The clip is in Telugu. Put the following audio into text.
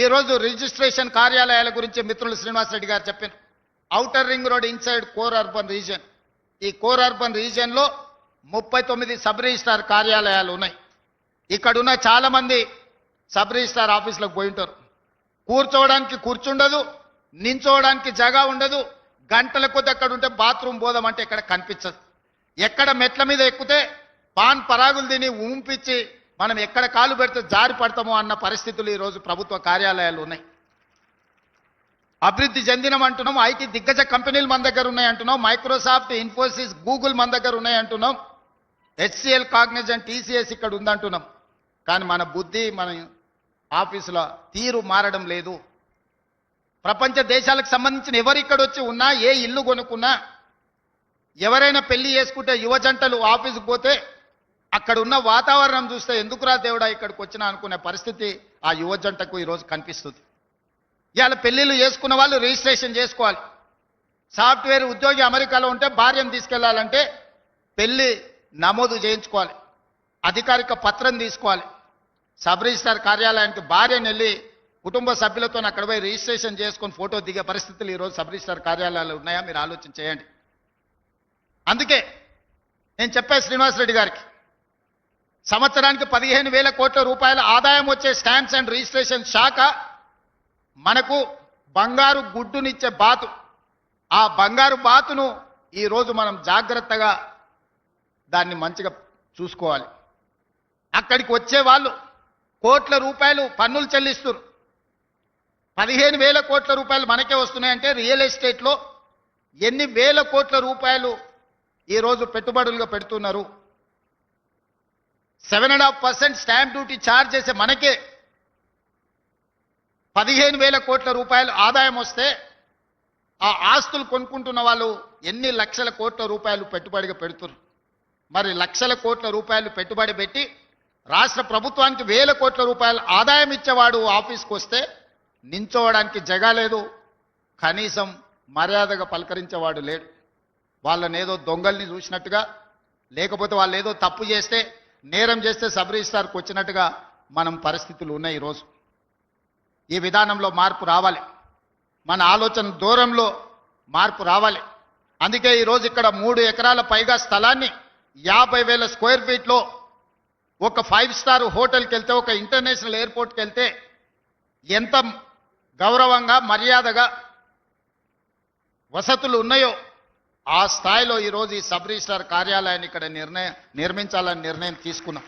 ఈరోజు రిజిస్ట్రేషన్ కార్యాలయాల గురించి మిత్రులు శ్రీనివాసరెడ్డి గారు చెప్పారు. Outer ring road inside core urban region. ఈ కోర్ అర్బన్ రీజియన్లో ముప్పై తొమ్మిది సబ్ రిజిస్ట్రార్ కార్యాలయాలు ఉన్నాయి. ఇక్కడున్న చాలామంది సబ్ రిజిస్ట్రార్ ఆఫీసులకు పోయి ఉంటారు. కూర్చోవడానికి కూర్చుండదు నించోవడానికి జగా ఉండదు గంటల కొద్ది అక్కడ ఉంటే బాత్రూమ్ పోదామంటే ఇక్కడ కనిపించదు. ఎక్కడ మెట్ల మీద ఎక్కితే పాన్ పరాగులు తిని ఊంపిచ్చి మనం ఎక్కడ కాలు పెడితే జారి పడతామో అన్న పరిస్థితులు ఈరోజు ప్రభుత్వ కార్యాలయాలు ఉన్నాయి. అభివృద్ధి చెందినం అంటున్నాం ఐటీ దిగ్గజ కంపెనీలు మన దగ్గర ఉన్నాయి అంటున్నాం మైక్రోసాఫ్ట్ ఇన్ఫోసిస్ గూగుల్ మన దగ్గర ఉన్నాయి అంటున్నాం హెచ్సిఎల్ కాగ్నిజెంట్ టీసీఎస్ ఇక్కడ ఉందంటున్నాం కానీ మన బుద్ధి మన ఆఫీసుల తీరు మారడం లేదు. ప్రపంచ దేశాలకు సంబంధించిన ఎవరు ఇక్కడ వచ్చి ఉన్నా ఏ ఇల్లు కొనుక్కున్నా ఎవరైనా పెళ్ళి చేసుకుంటే యువ జంటలు ఆఫీసుకు పోతే అక్కడ ఉన్న వాతావరణం చూస్తే ఎందుకురా దేవుడా ఇక్కడికి వచ్చినా అనుకునే పరిస్థితి ఆ యువజంటకు ఈరోజు కనిపిస్తుంది. ఇవాళ పెళ్ళిళ్ళు చేసుకున్న వాళ్ళు రిజిస్ట్రేషన్ చేసుకోవాలి. సాఫ్ట్వేర్ ఉద్యోగి అమెరికాలో ఉంటే భార్యను తీసుకెళ్ళాలంటే పెళ్ళి నమోదు చేయించుకోవాలి. అధికారిక పత్రం తీసుకోవాలి. సబ్ రిజిస్టార్ కార్యాలయానికి భార్యను వెళ్ళి కుటుంబ సభ్యులతో అక్కడ పోయి రిజిస్ట్రేషన్ చేసుకొని ఫోటో దిగే పరిస్థితులు ఈరోజు సబ్ రిజిస్టార్ కార్యాలయాలు ఉన్నాయా? మీరు ఆలోచన చేయండి అందుకే నేను చెప్పాను శ్రీనివాసరెడ్డి గారికి సంవత్సరానికి పదిహేను వేల కోట్ల రూపాయల ఆదాయం వచ్చే స్టాంప్స్ అండ్ రిజిస్ట్రేషన్ శాఖ మనకు బంగారు గుడ్డునిచ్చే బాతు. ఆ బంగారు బాతును ఈరోజు మనం జాగ్రత్తగా దాన్ని మంచిగా చూసుకోవాలి. అక్కడికి వచ్చే వాళ్ళు కోట్ల రూపాయలు పన్నులు చెల్లిస్తారు పదిహేను వేల కోట్ల రూపాయలు మనకే వస్తున్నాయంటే రియల్ ఎస్టేట్లో ఎన్ని వేల కోట్ల రూపాయలు ఈరోజు పెట్టుబడులుగా పెడుతున్నారు? Seven and half percent stamp duty charge చేసే మనకే పదిహేను వేల కోట్ల రూపాయలు ఆదాయం వస్తే ఆ ఆస్తులు కొనుక్కుంటున్న వాళ్ళు ఎన్ని లక్షల కోట్ల రూపాయలు పెట్టుబడిగా పెడుతున్నారు? మరి లక్షల కోట్ల రూపాయలు పెట్టుబడి పెట్టి రాష్ట్ర ప్రభుత్వానికి వేల కోట్ల రూపాయలు ఆదాయం ఇచ్చేవాడు ఆఫీస్కి వస్తే నించోవడానికి జగా లేదు కనీసం మర్యాదగా పలకరించేవాడు లేడు. వాళ్ళని ఏదో దొంగల్ని చూసినట్టుగా లేకపోతే వాళ్ళు ఏదో తప్పు చేస్తే నేరం చేస్తే సబ్ రిజిస్టార్కి వచ్చినట్టుగా మనం పరిస్థితులు ఉన్నాయి ఈరోజు ఈ విధానంలో మార్పు రావాలి. మన ఆలోచన దూరంలో మార్పు రావాలి. అందుకే ఈరోజు ఇక్కడ మూడు ఎకరాల పైగా స్థలాన్ని యాభై వేల స్క్వేర్ ఫీట్లో ఒక ఫైవ్ స్టార్ హోటల్కి వెళ్తే ఒక ఇంటర్నేషనల్ ఎయిర్పోర్ట్కి వెళ్తే ఎంత గౌరవంగా మర్యాదగా వసతులు ఉన్నాయో ఆ స్థాయిలో ఈరోజు ఈ సబ్ రిజిస్టార్ కార్యాలయాన్ని ఇక్కడ నిర్ణయం నిర్మించాలని నిర్ణయం తీసుకున్నాం.